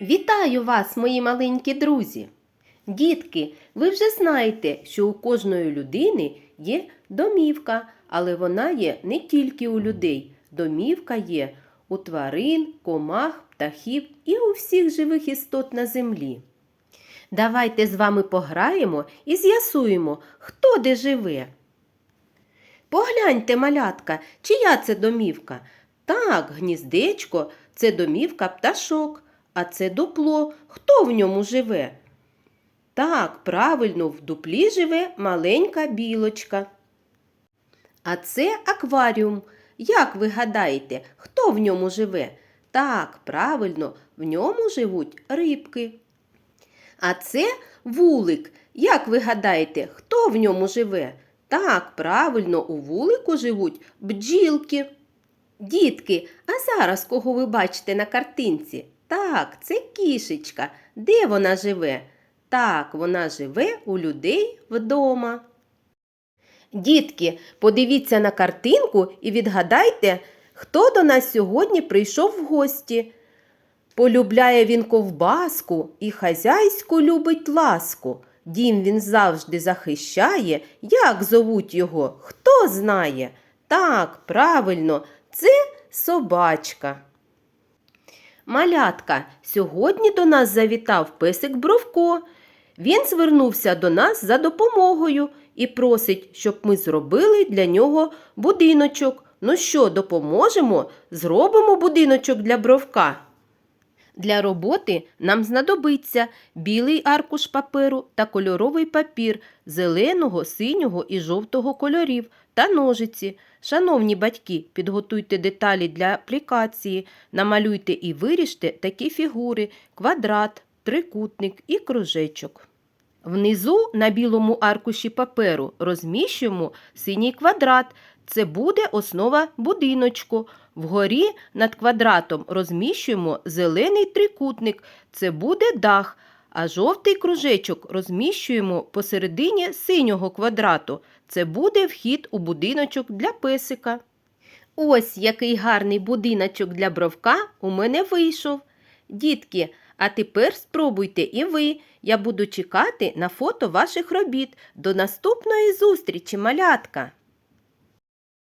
Вітаю вас, мої маленькі друзі! Дітки, ви вже знаєте, що у кожної людини є домівка, але вона є не тільки у людей. Домівка є у тварин, комах, птахів і у всіх живих істот на землі. Давайте з вами пограємо і з'ясуємо, хто де живе. Погляньте, малятка, чия це домівка? Так, гніздечко це домівка пташок, а це дупло. Хто в ньому живе? Так, правильно, в дуплі живе маленька білочка. А це акваріум. Як ви гадаєте, хто в ньому живе? Так, правильно, в ньому живуть рибки. А це вулик. Як ви гадаєте, хто в ньому живе? Так, правильно, у вулику живуть бджілки. Дітки, а зараз кого ви бачите на картинці? Так, це кішечка. Де вона живе? Так, вона живе у людей вдома. Дітки, подивіться на картинку і відгадайте, хто до нас сьогодні прийшов в гості. Полюбляє він ковбаску і хазяйську любить ласку. Дім він завжди захищає. Як зовуть його? Хто знає? Так, правильно, це собачка. Малятка, сьогодні до нас завітав песик Бровко. Він звернувся до нас за допомогою і просить, щоб ми зробили для нього будиночок. Ну що, допоможемо? Зробимо будиночок для бровка. Для роботи нам знадобиться білий аркуш паперу та кольоровий папір зеленого, синього і жовтого кольорів та ножиці. Шановні батьки, підготуйте деталі для аплікації, намалюйте і виріжте такі фігури: квадрат, трикутник і кружечок. Внизу на білому аркуші паперу розміщуємо синій квадрат. Це буде основа будиночку. Вгорі над квадратом розміщуємо зелений трикутник. Це буде дах. А жовтий кружечок розміщуємо посередині синього квадрату. Це буде вхід у будиночок для песика. Ось який гарний будиночок для бровка у мене вийшов. Дітки, а тепер спробуйте і ви. Я буду чекати на фото ваших робіт. До наступної зустрічі, малятка!